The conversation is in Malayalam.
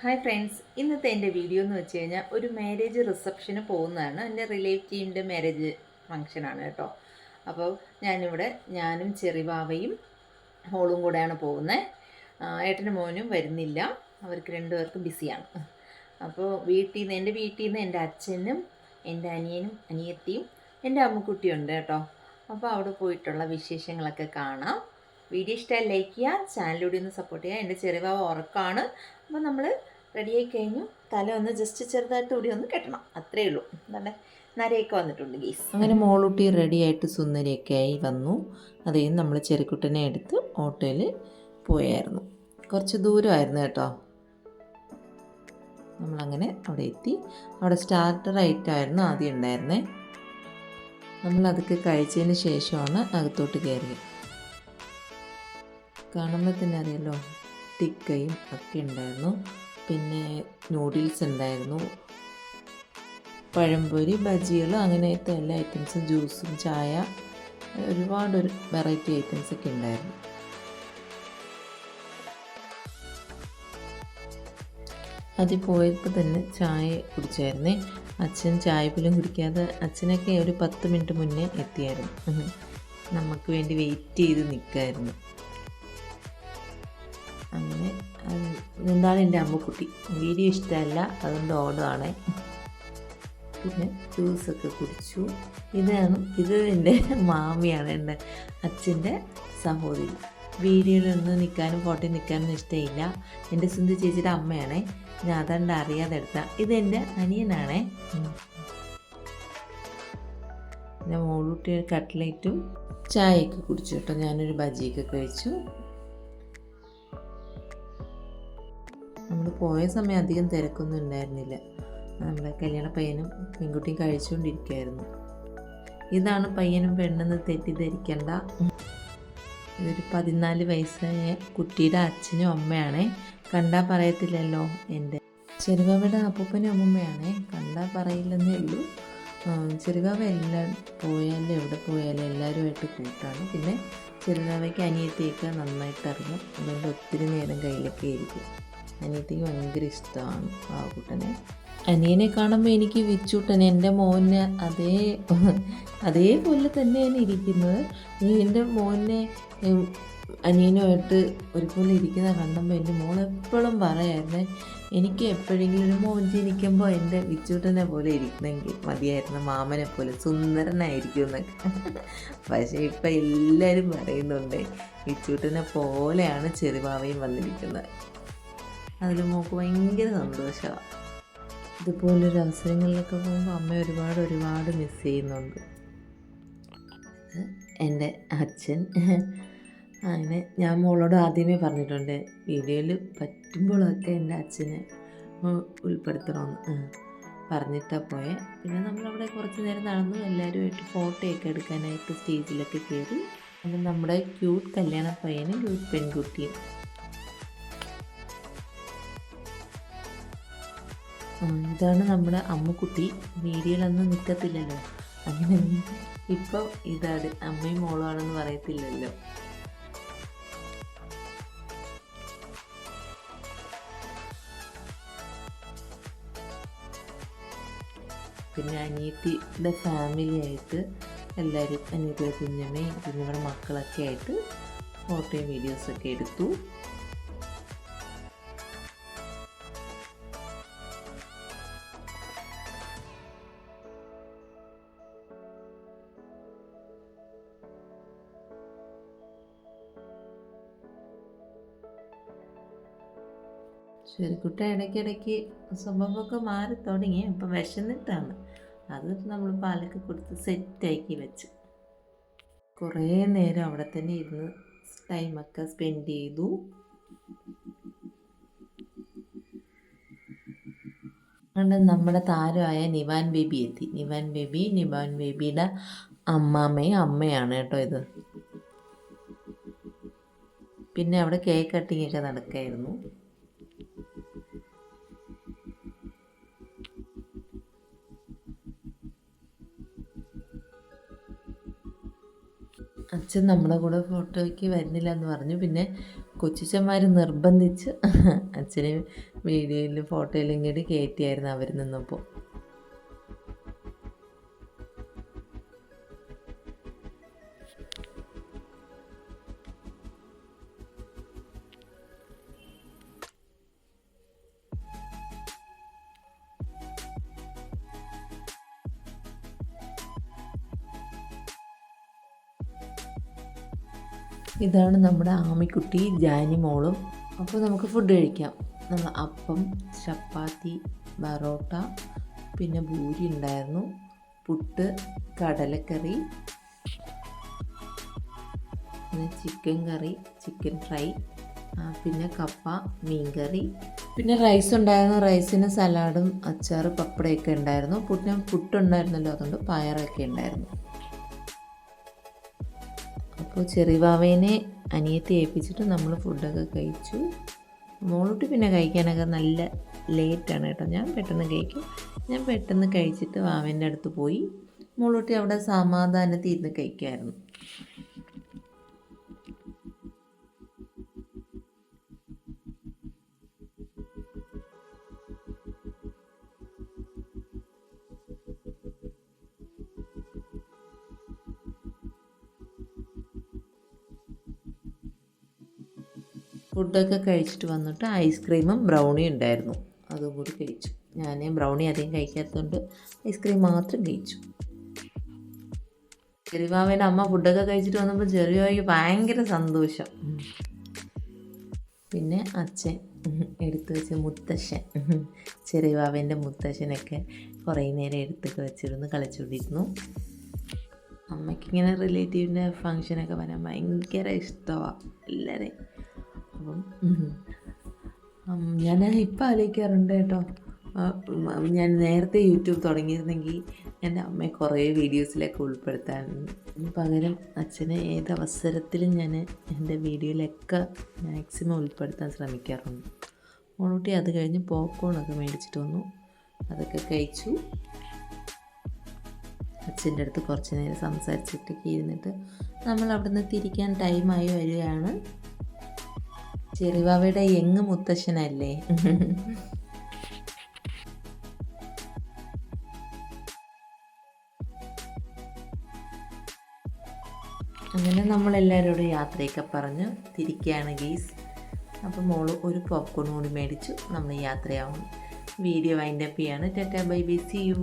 ഹായ് ഫ്രണ്ട്സ് ഇന്നത്തെ എന്റെ വീഡിയോ എന്ന് വെച്ച് കഴിഞ്ഞാൽ ഒരു മാരേജ് റിസപ്ഷന് പോകുന്നതാണ്. എന്റെ റിലേറ്റീവിന്റെ മാരേജ് ഫങ്ഷനാണ് കേട്ടോ. അപ്പോൾ ഞാനിവിടെ ഞാനും ചെറിവാവയും മോളും കൂടെയാണ് പോകുന്നത് ഏട്ടനും മോനും വരുന്നില്ല. അവർക്ക് രണ്ടുപേർക്കും ബിസിയാണ്. അപ്പോൾ വീട്ടിൽ നിന്ന് എന്റെ വീട്ടിൽ നിന്ന് എന്റെ അച്ഛനും എന്റെ അനിയനും അനിയത്തിയും എന്റെ അമ്മക്കുട്ടിയുണ്ട് കേട്ടോ. അപ്പോൾ അവിടെ പോയിട്ടുള്ള വിശേഷങ്ങളൊക്കെ കാണാം. വീഡിയോ ഇഷ്ടമായി ലൈക്ക് ചെയ്യുക ചാനലിലൂടെ ഒന്ന് സപ്പോർട്ട് ചെയ്യുക. എന്റെ ചെറിവാവ ഉറക്കമാണ് അപ്പോൾ നമ്മൾ റെഡിയായി കഴിഞ്ഞു. തല ഒന്ന് ജസ്റ്റ് ചെറുതായിട്ട് കൂടി ഒന്ന് കെട്ടണം. അത്രേ ഉള്ളൂ. എന്താണ് നരയൊക്കെ വന്നിട്ടുണ്ട് ഗീസ് അങ്ങനെ മോളൂട്ടി റെഡിയായിട്ട് സുന്ദരിയൊക്കെ ആയി വന്നു. അതേ നമ്മൾ ചെറുക്കുട്ടനെ എടുത്ത് ഓട്ടോയിൽ പോയായിരുന്നു. കുറച്ച് ദൂരമായിരുന്നു കേട്ടോ. നമ്മളങ്ങനെ അവിടെ എത്തി. അവിടെ സ്റ്റാർട്ടർ ഐറ്റമായിരുന്നു ആദ്യം ഉണ്ടായിരുന്നേ. നമ്മൾ അതൊക്കെ കഴിച്ചതിന് ശേഷമാണ് അകത്തോട്ട് കയറിയത്. കാണുമ്പോൾ തന്നെ അറിയാലോ ടിക്കയും ഒക്കെ ഉണ്ടായിരുന്നു. പിന്നെ നൂഡിൽസ് ഉണ്ടായിരുന്നു. പഴംപൊരി ബജികൾ അങ്ങനത്തെ എല്ലാ ഐറ്റംസും ജ്യൂസും ചായ ഒരുപാട് ഒരു വെറൈറ്റി ഐറ്റംസ് ഒക്കെ ഉണ്ടായിരുന്നു. അതിൽ പോയപ്പോൾ തന്നെ ചായ കുടിച്ചായിരുന്നേ. അച്ഛൻ ചായ പോലും കുടിക്കാതെ അച്ഛനൊക്കെ ഒരു പത്ത് മിനിറ്റ് മുന്നേ എത്തിയായിരുന്നു. നമുക്ക് വേണ്ടി വെയിറ്റ് ചെയ്ത് നിൽക്കായിരുന്നു. എന്താണ് എന്റെ അമ്മക്കുട്ടി? വീഡിയോ ഇഷ്ടമല്ല അതുകൊണ്ട് ഓടുകയാണേ പിന്നെ ജ്യൂസൊക്കെ കുടിച്ചു. ഇതാണ് ഇത് എന്റെ മാമിയാണ് എന്റെ അച്ഛന്റെ സഹോദരി. വീഡിയോയിലൊന്നും നിൽക്കാനും ഫോട്ടോയിൽ നിൽക്കാനൊന്നും ഇഷ്ടമില്ല. എന്റെ സ്വന്തം ചേച്ചിയുടെ അമ്മയാണേ. ഞാൻ അതുകൊണ്ട് അറിയാതെ എടുത്ത ഇത് എന്റെ അനിയനാണേ. ഞാൻ മോളൂട്ടി കട്ട്ലേറ്റും ചായയൊക്കെ കുടിച്ചു കേട്ടോ. ഞാനൊരു ബജിയൊക്കെ കഴിച്ചു. പോയ സമയം അധികം തിരക്കൊന്നും ഉണ്ടായിരുന്നില്ല. നമ്മുടെ കല്യാണ പയ്യനും പെൺകുട്ടിയും കഴിച്ചുകൊണ്ടിരിക്കുകയായിരുന്നു. ഇതാണ് പയ്യനും പെണ്ണെന്ന് തെറ്റിദ്ധരിക്കേണ്ട. ഇതൊരു പതിനാല് വയസ്സായ കുട്ടിയുടെ അച്ഛനും അമ്മയാണേ. കണ്ടാൽ പറയത്തില്ലല്ലോ എന്റെ. ചെറുകാവയുടെ അപ്പൂപ്പനും അമ്മൂമ്മയാണേ. കണ്ടാൽ പറയില്ലെന്നേ ഉള്ളൂ. ചെറുകാവ എല്ലാം പോയാലും എവിടെ പോയാലും എല്ലാവരുമായിട്ട് കൂട്ടാണ്. പിന്നെ ചെറുകാവയ്ക്ക് അനിയത്തിയൊക്കെ നന്നായിട്ട് അറിയാം അതുകൊണ്ട് ഒത്തിരി നേരം കയ്യിലൊക്കെ ആയിരിക്കും. അനിയത്തിക്ക് ഭയങ്കര ഇഷ്ടമാണ് പാവക്കുട്ടനെ അനിയനെ കാണുമ്പോൾ എനിക്ക് വിച്ചുട്ടൻ എന്റെ മോനെ അതേ അതേപോലെ തന്നെയാണ് ഇരിക്കുന്നത്. എന്റെ മോനെ അനിയനുമായിട്ട് ഒരുപോലെ ഇരിക്കുന്ന കണ്ടുമ്പോൾ എന്റെ മോൾ എപ്പോഴും പറയായിരുന്നേ എനിക്ക് എപ്പോഴെങ്കിലും ഒരു മോൻ ജനിക്കുമ്പോൾ എന്റെ വിച്ചൂട്ടനെ പോലെ ഇരിക്കണമെങ്കിൽ മതിയായിരുന്നു മാമനെ പോലെ സുന്ദരനായിരിക്കും എന്നൊക്കെ. പക്ഷേ ഇപ്പം എല്ലാവരും പറയുന്നുണ്ട് വിച്ചൂട്ടനെ പോലെയാണ് ചെറുപാവയും വന്നിരിക്കുന്നത്. അതിൽ മോക്ക് ഭയങ്കര സന്തോഷമാണ് ഇതുപോലൊരു അവസരങ്ങളിലൊക്കെ പോകുമ്പോൾ അമ്മ ഒരുപാട് ഒരുപാട് മിസ് ചെയ്യുന്നുണ്ട്. എന്റെ അച്ഛൻ. അങ്ങനെ ഞാൻ മോളോട് ആദ്യമേ പറഞ്ഞിട്ടുണ്ട് വീഡിയോയിൽ പറ്റുമ്പോഴൊക്കെ എന്റെ അച്ഛനെ ഉൾപ്പെടുത്തണമെന്ന് പറഞ്ഞിട്ടാണ് പോയെ. പിന്നെ നമ്മളവിടെ കുറച്ച് നേരം നടന്നു എല്ലാവരുമായിട്ട് ഫോട്ടോയൊക്കെ എടുക്കാനായിട്ട് സ്റ്റേജിലൊക്കെ കയറി അത് നമ്മുടെ ക്യൂട്ട് കല്യാണ പയ്യനും ക്യൂട്ട് പെൺകുട്ടിയും. ഇതാണ് നമ്മുടെ അമ്മുക്കുട്ടി. വീഡിയോയിലൊന്നും നിൽക്കത്തില്ലല്ലോ അങ്ങനെ ഇപ്പോൾ ഇതാണ് അമ്മയും മോളുമാണെന്ന് പറയത്തില്ലല്ലോ. പിന്നെ അനിയത്തിയുടെ ഫാമിലി ആയിട്ട് എല്ലാവരും അനിയത്തിയുടെ കുഞ്ഞമ്മയും കുഞ്ഞമ്മയുടെ മക്കളൊക്കെ ആയിട്ട് ഫോട്ടോയും വീഡിയോസൊക്കെ എടുത്തു. ശരിക്കുട്ട ഇടയ്ക്കിടയ്ക്ക് സ്വഭാവമൊക്കെ മാറി തുടങ്ങി. അപ്പം വിശന്നിട്ടാണ്. അത് നമ്മൾ പാലൊക്കെ കൊടുത്ത് സെറ്റാക്കി വെച്ച്. കുറേ നേരം അവിടെ തന്നെ ഇരുന്ന് ടൈമൊക്കെ സ്പെൻഡ് ചെയ്തു. അതുകൊണ്ട് നമ്മുടെ താരമായ നിവാൻ ബേബി എത്തി. നിവാൻ ബേബി നിവാൻ ബേബിയുടെ അമ്മാമ്മയും അമ്മയാണ് കേട്ടോ ഇത്. പിന്നെ അവിടെ കേക്ക് കട്ടിങ് ഒക്കെ നടക്കായിരുന്നു. അച്ഛൻ നമ്മുടെ കൂടെ ഫോട്ടോയ്ക്ക് വരുന്നില്ല എന്ന് പറഞ്ഞു. പിന്നെ കൊച്ചിച്ചന്മാർ നിർബന്ധിച്ച് അച്ഛനെ വീഡിയോയിലും ഫോട്ടോയിലും കൂടി കയറ്റിയായിരുന്നു അവർ നിന്നപ്പോൾ ഇതാണ് നമ്മുടെ ആമിക്കുട്ടി ജാനി മോളും. അപ്പോൾ നമുക്ക് ഫുഡ് കഴിക്കാം. നമ്മൾ അപ്പം ചപ്പാത്തി ബറോട്ട പിന്നെ ഭൂരി ഉണ്ടായിരുന്നു പുട്ട് കടലക്കറി പിന്നെ ചിക്കൻ കറി ചിക്കൻ ഫ്രൈ പിന്നെ കപ്പ മീൻകറി. പിന്നെ റൈസ് ഉണ്ടായിരുന്നു. റൈസിന് സലാഡും അച്ചാറ് പപ്പടയൊക്കെ ഉണ്ടായിരുന്നു. പുട്ടിന് പുട്ടുണ്ടായിരുന്നല്ലോ അതുകൊണ്ട് പയറൊക്കെ ഉണ്ടായിരുന്നു. അപ്പോൾ ചെറിവാവേനെ അനിയത്തി ഏൽപ്പിച്ചിട്ട് നമ്മൾ ഫുഡൊക്കെ കഴിച്ചു. മോളോട്ട് പിന്നെ കഴിക്കാനൊക്കെ നല്ല ലേറ്റാണ് കേട്ടോ. ഞാൻ പെട്ടെന്ന് കഴിക്കും. ഞാൻ പെട്ടെന്ന് കഴിച്ചിട്ട് വാവേന്റെ അടുത്ത് പോയി. മോളൂട്ടി അവിടെ സമാധാനത്തിൽ ഇരുന്ന് കഴിക്കായിരുന്നു ഫുഡൊക്കെ കഴിച്ചിട്ട് വന്നിട്ട് ഐസ്ക്രീമും ബ്രൗണിയും ഉണ്ടായിരുന്നു. അതും കൂടി കഴിച്ചു. ഞാൻ ബ്രൗണി അധികം കഴിക്കാത്തതുകൊണ്ട് ഐസ്ക്രീം മാത്രം കഴിച്ചു. ചെറിവാവേന്റെ അമ്മ ഫുഡൊക്കെ കഴിച്ചിട്ട് വന്നപ്പോൾ ചെറിയവയ്ക്ക് ഭയങ്കര സന്തോഷം. പിന്നെ അച്ഛൻ എടുത്തു വെച്ച മുത്തശ്ശൻ. ചെറിയവാവേന്റെ മുത്തശ്ശനൊക്കെ കുറേ നേരം എടുത്തൊക്കെ വെച്ചിരുന്ന് കളിച്ചുകൊണ്ടിരുന്നു. അമ്മയ്ക്കിങ്ങനെ റിലേറ്റീവിന്റെ ഫങ്ഷനൊക്കെ വരാൻ ഭയങ്കര ഇഷ്ടമാണ് എല്ലാവരെയും അപ്പം ഞാൻ ഇപ്പം ആലോചിക്കാറുണ്ട് കേട്ടോ. ഞാൻ നേരത്തെ യൂട്യൂബ് തുടങ്ങിയിരുന്നെങ്കിൽ എന്റെ അമ്മയെ കുറേ വീഡിയോസിലൊക്കെ ഉൾപ്പെടുത്താൻ പകരം അച്ഛനെ ഏതവസരത്തിലും ഞാൻ എന്റെ വീഡിയോയിലൊക്കെ മാക്സിമം ഉൾപ്പെടുത്താൻ ശ്രമിക്കാറുണ്ട്. മോളൂട്ടി അത് കഴിഞ്ഞ് പോപ്കോണൊക്കെ മേടിച്ചിട്ട് വന്നു. അതൊക്കെ കഴിച്ചു. അച്ഛന്റെ അടുത്ത് കുറച്ച് നേരം സംസാരിച്ചിട്ടൊക്കെ ഇരുന്നിട്ട് നമ്മൾ അവിടുന്ന് തിരിക്കാൻ ടൈമായി വരികയാണ്. ചെറിവാവയുടെ യങ് മുത്തശ്ശനല്ലേ? അങ്ങനെ നമ്മൾ എല്ലാവരോടും യാത്രയൊക്കെ പറഞ്ഞ് തിരിക്കുകയാണ് ഗീസ് അപ്പോൾ മോൾ ഒരു പോപ്കോൺ കൂടി മേടിച്ചു. നമ്മൾ യാത്രയാവും. വീഡിയോ വൈൻഡപ്പ് ചെയ്യാണ്. Tata bye bye see you